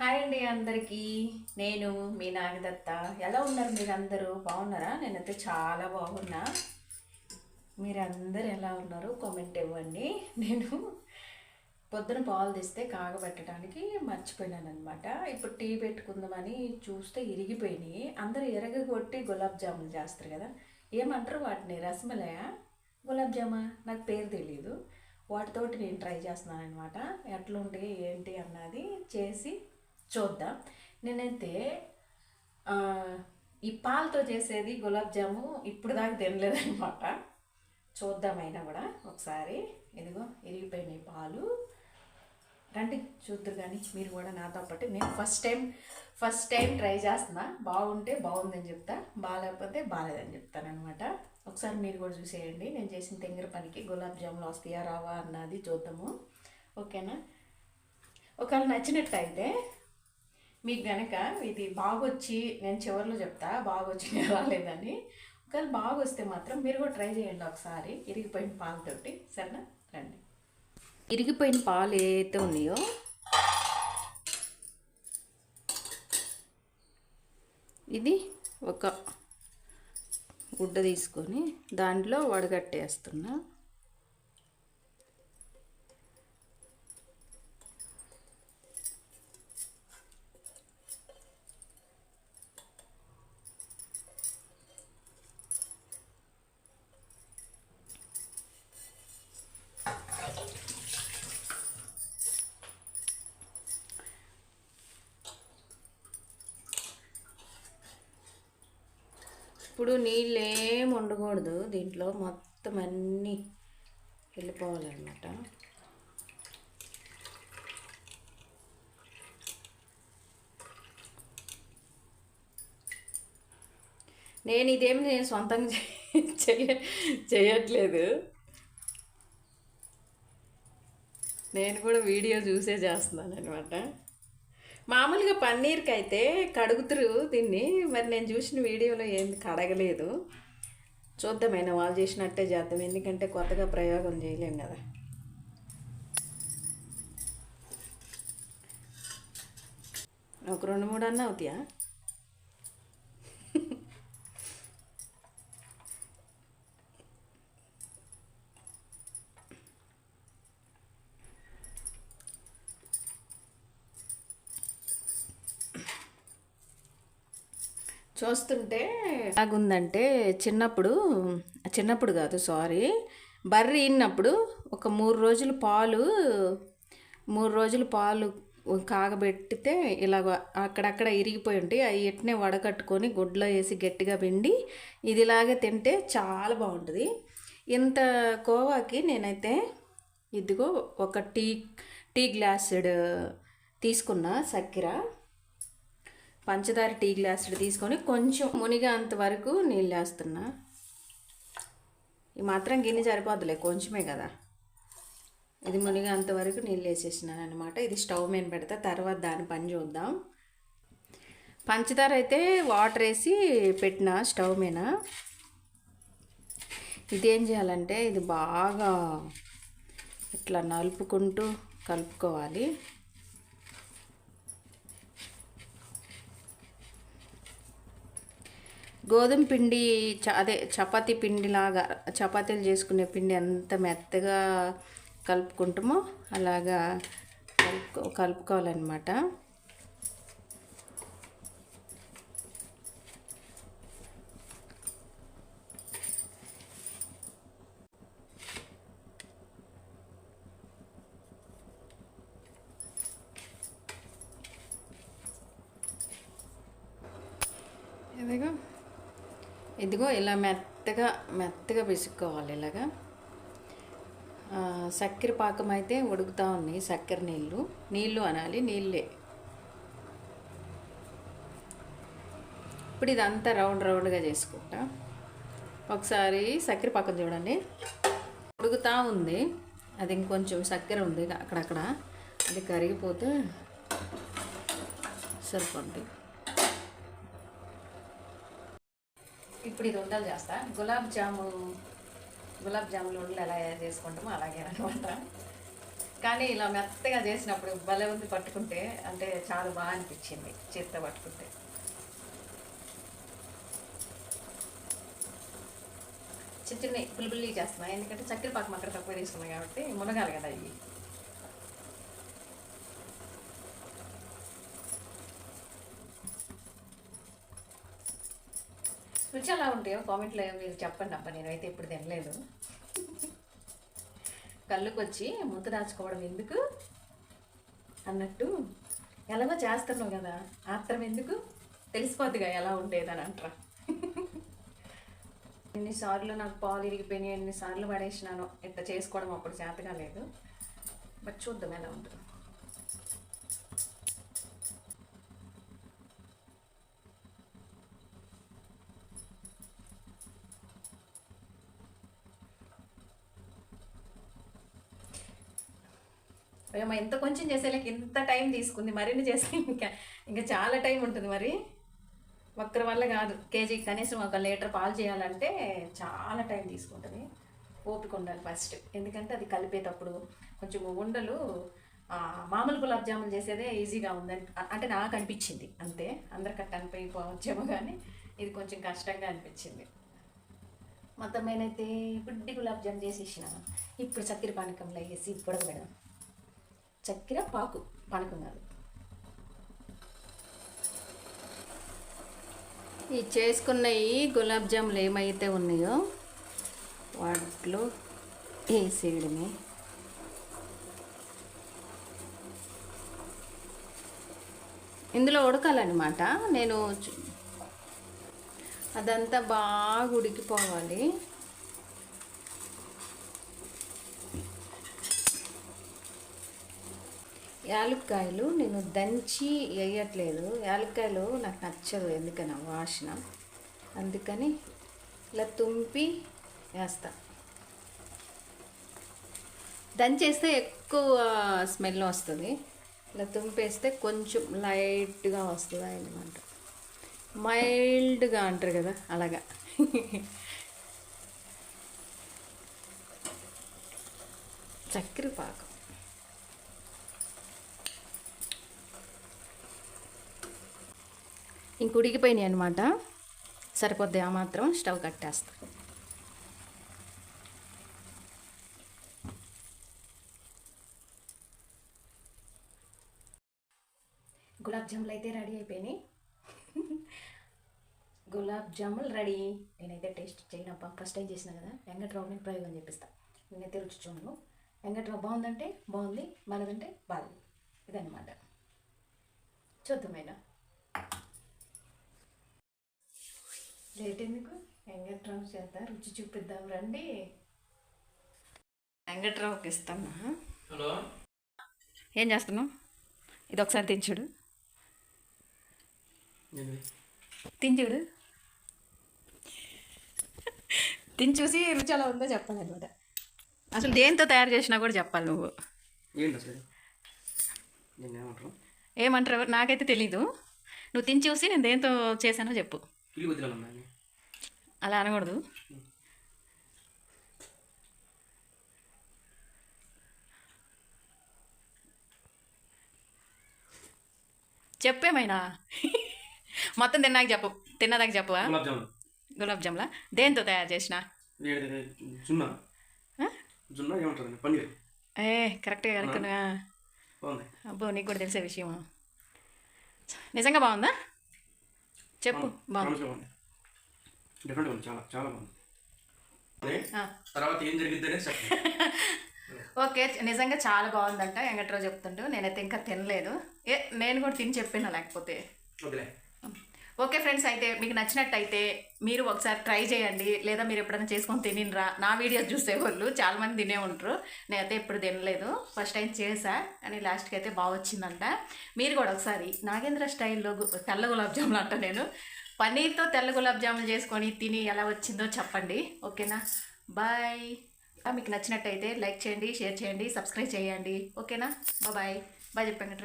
Hi అండి అందరికీ. నేను మీ నాగదత్త. ఎలా ఉన్నారు మీరందరూ? బాగున్నారా? నేనైతే చాలా బాగున్నా. మీరందరూ ఎలా ఉన్నారు? కామెంట్ ఇవ్వండి. నేను పొద్దున పాలు తీస్తే కాగబెట్టడానికి మర్చిపోయినాను అనమాట ఇప్పుడు టీ పెట్టుకుందామని చూస్తే ఇరిగిపోయినాయి. అందరూ ఎరగగొట్టి గులాబ్ జాములు చేస్తారు కదా. ఏమంటారు వాటిని? రసమలయ? గులాబ్ జామా? నాకు పేరు తెలియదు వాటితోటి నేను ట్రై చేస్తున్నాను అనమాట ఎట్లుంటాయి ఏంటి అన్నది చేసి చూద్దాం. నేనైతే ఈ పాలతో చేసేది గులాబ్ జాము ఇప్పుడు దాకా తినలేదనమాట చూద్దామైనా కూడా ఒకసారి. ఇదిగో ఇరిగిపోయినాయి పాలు. రండి చూద్దరు కానీ మీరు కూడా నాతో పాటు. నేను first time first time try చేస్తున్నా. బాగుంటే బాగుందని చెప్తా బాగాలేకపోతే బాగాలేదని చెప్తాను అనమాట ఒకసారి మీరు కూడా చూసేయండి. నేను చేసిన తెంగర పనికి గులాబ్ జాములు వస్తాయా రావా అన్నది చూద్దాము. ఓకేనా? ఒకవేళ నచ్చినట్టయితే మీకు గనక ఇది బాగొచ్చి నేను చివరిలో చెప్తా బాగొచ్చి రాలేదని. ఒకవేళ బాగా వస్తే మాత్రం మీరు కూడా ట్రై చేయండి ఒకసారి. ఇరిగిపోయిన పాలతోటి సరేనా? రండి. ఇరిగిపోయిన పాలు ఏదైతే ఉన్నాయో ఇది ఒక గుడ్డ తీసుకొని దాంట్లో వడగట్టేస్తున్నా. ఇప్పుడు నీళ్ళు ఏం ఉండకూడదు. దీంట్లో మొత్తం అన్నీ వెళ్ళిపోవాలన్నమాట. నేను ఇదేమి నేను సొంతంగా చేయ చేయట్లేదు నేను కూడా వీడియో చూసే చేస్తున్నాను అనమాట మామూలుగా పన్నీర్కి అయితే కడుగుతురు దీన్ని. మరి నేను చూసిన వీడియోలో ఏం కడగలేదు. చూద్దామైనా వాళ్ళు చేసినట్టే చేద్దాం. ఎందుకంటే కొత్తగా ప్రయోగం చేయలేం కదా. ఒక రెండు మూడు అన్న అవుతాయా? చూస్తుంటే ఎలాగుందంటే చిన్నప్పుడు చిన్నప్పుడు కాదు సారీ బర్రి ఇన్నప్పుడు ఒక మూడు రోజులు పాలు మూడు రోజులు పాలు కాగబెట్టితే ఇలాగ అక్కడక్కడ ఇరిగిపోయి ఉంటాయి. అవి ఎట్నే వడకట్టుకొని గుడ్లో వేసి గట్టిగా పిండి ఇదిలాగే తింటే చాలా బాగుంటుంది. ఇంత కోవాకి నేనైతే ఇదిగో ఒక టీ టీ గ్లాసుడ్ తీసుకున్న చక్కెర పంచదార టీ గ్లాసులు తీసుకొని కొంచెం మునిగేంత వరకు నీళ్ళు వేస్తున్నా. ఈ మాత్రం గిన్నె సరిపోద్దులే కొంచెమే కదా. ఇది మునిగేంత వరకు నీళ్ళు వేసేసినాను అనమాట ఇది స్టవ్ మీద పెడతా తర్వాత దాని పని చూద్దాం. పంచదార అయితే వాటర్ వేసి పెట్టిన స్టవ్ మీద. ఇదేం చేయాలంటే ఇది బాగా ఇట్లా నలుపుకుంటూ కలుపుకోవాలి. గోధుమ పిండి చ అదే చపాతి పిండిలాగా చపాతీలు చేసుకునే పిండి ఎంత మెత్తగా కలుపుకుంటామో అలాగా కలుపుకో కలుపుకోవాలన్నమాట. ఇదిగో ఇదిగో ఇలా మెత్తగా మెత్తగా పిసుక్కోవాలి ఇలాగా. చక్కెర పాకం అయితే ఉడుకుతూ ఉన్నాయి చక్కెర నీళ్ళు. నీళ్ళు అనాలి నీళ్ళే. ఇప్పుడు ఇదంతా రౌండ్ రౌండ్గా చేసుకుంటా. ఒకసారి చక్కెర పాకం చూడండి. ఉడుకుతూ ఉంది. అది ఇంకొంచెం చక్కెర ఉంది అక్కడక్కడ. అది కరిగిపోతే సరిపోద్ది. ఇప్పుడు ఇది ఉండలు చేస్తా. గులాబ్ జాము గులాబ్ జాములు ఉండలు ఎలా చేసుకుంటామో అలాగే అనమాట కానీ ఇలా మెత్తగా చేసినప్పుడు భలే ఉంది పట్టుకుంటే అంటే చాలా బాగా అనిపించింది చేత్తో పట్టుకుంటే. చిన్న చిన్న పులిపుల్లి చేస్తున్నాయి ఎందుకంటే చక్కెర పాకం అక్కడ తక్కువ తీసుకున్నాయి కాబట్టి మునగాలి కదా ఇవి. రుచి ఎలా ఉంటాయో కామెంట్లో మీరు చెప్పండి అబ్బా నేనైతే ఇప్పుడు తినలేదు. కళ్ళుకొచ్చి ముద్ద దాచుకోవడం ఎందుకు? అన్నట్టు ఎలాగో చేస్తున్నావు కదా ఆత్రం ఎందుకు? తెలిసిపోద్దిగా ఎలా ఉండేదని అంటారా. ఎన్నిసార్లు నాకు పాలు ఇరిగిపోయినాయి ఎన్నిసార్లు పడేసినాను ఇట్లా చేసుకోవడం అప్పుడు చేతగా లేదు. బట్ చూద్దాం ఎలా ఉంటుంది. ఏమో ఎంత కొంచెం చేసేలాకి ఇంత టైం తీసుకుంది మరిన్ని చేస్తే ఇంకా ఇంకా చాలా టైం ఉంటుంది మరి. ఒక్కరి వల్ల కాదు. కేజీ కనీసం ఒక లీటర్ పాలు చేయాలంటే చాలా టైం తీసుకుంటుంది. ఓపిక ఉండాలి ఫస్ట్ ఎందుకంటే అది కలిపేటప్పుడు కొంచెం ఉండలు మామూలు గులాబ్ జామున్ చేసేదే ఈజీగా ఉందని అంటే నాకు అనిపించింది. అంతే. అందరికట్ట అనిపోయిపోవచ్చేమో కానీ ఇది కొంచెం కష్టంగా అనిపించింది. మొత్తం నేనైతే బుడ్డి గులాబ్ జామ్ చేసేసిన. ఇప్పుడు చక్కెర పానకంలో వేసి ఇప్పుడు పెడదాం. చక్కెర పాకు పానకం కాదు ఈ చేసుకున్న ఈ గులాబ్ జాములు ఏమైతే ఉన్నాయో వాటిలో వేసేయడమే. ఇందులో ఉడకాలన్నమాట. నేను అదంతా బాగా ఉడికిపోవాలి. యాలక్కాయలు నేను దంచి వేయట్లేదు. యాలక్కాయలు నాకు నచ్చదు ఎందుకని వాసన. అందుకని ఇలా తుంపి వేస్తా. దంచేస్తే ఎక్కువ స్మెల్ వస్తుంది. ఇలా తుంపేస్తే కొంచెం లైట్గా వస్తుంది అన్నమాట మైల్డ్గా అంటారు కదా అలాగా. చక్కెర పాకం. ఇంక ఉడికిపోయినాయి అనమాట సరిపోద్ది ఆ మాత్రం స్టవ్ కట్టేస్తా. గులాబ్ జాములు అయితే రెడీ అయిపోయినాయి. గులాబ్ జాములు రెడీ. నేనైతే టేస్ట్ చేయనప్ప ఫస్ట్ టైం చేసిన కదా. వెంకట్రావు నేను ప్రయోగం చేపిస్తా. నేనైతే రుచి చూడను. వెంకట్రావు బాగుందంటే బాగుంది మనదంటే బాగుంది ఇదన్నమాట. చూద్దామైనా లేట్ ఎందుకు? వెంకట్రావు చేత రుచి చూపిద్దాం రండి. వెంకట్రావుకి ఇస్తాను హలో. ఏం చేస్తున్నావు? ఇది ఒకసారి తించుడు తించుడు తిని చూసి రుచి ఎలా ఉందో చెప్పాలి అనమాట. అసలు దేంతో తయారు చేసినా కూడా చెప్పాలి నువ్వు. ఏమంటారు? నాకైతే తెలీదు. నువ్వు తిని చూసి నేను దేంతో చేశానో చెప్పు. పిల్లి అలా అనకూడదు. చెప్పేమైనా? మొత్తం తిన్నాక చెప్పు. తిన్నదాకా చెప్పవా? గులాబ్ జామ్లా? దేంతో తయారు చేసిన? ఏంటి జున్నా. ఆ? జున్నా ఏమంటారు పన్నీర్. ఏ కరెక్ట్గా కనుక్కున్నా బాగుంది. అబ్బో నీకు కూడా తెలిసే విషయం నిజంగా బాగుందా? చెప్పు డిఫరెంట్గా ఉంది చాలా చాలా బాగుంది. తర్వాత ఏం ఓకే నిజంగా చాలా బాగుందంట వెంకట్రావు చెప్తుంటూ నేనైతే ఇంకా తినలేదు. ఏ నేను కూడా తిని చెప్పిన లేకపోతే. ఓకే ఫ్రెండ్స్ అయితే మీకు నచ్చినట్టయితే మీరు ఒకసారి ట్రై చేయండి. లేదా మీరు ఎప్పుడైనా చేసుకొని తినిరా నా వీడియోస్ చూసేవాళ్ళు చాలామంది తినే ఉంటారు. నేనైతే ఎప్పుడు తినలేదు. ఫస్ట్ టైం చేసా. కానీ లాస్ట్కి అయితే బాగా వచ్చిందంట. మీరు కూడా ఒకసారి నాగేంద్ర స్టైల్లో తెల్ల గులాబ్ జాములు అంట నేను. పన్నీర్తో తెల్ల గులాబ్ జాములు చేసుకొని తిని ఎలా వచ్చిందో చెప్పండి. ఓకేనా? బాయ్. మీకు నచ్చినట్టయితే లైక్ చేయండి షేర్ చేయండి సబ్స్క్రైబ్ చేయండి. ఓకేనా? Bye bye. చెప్పండి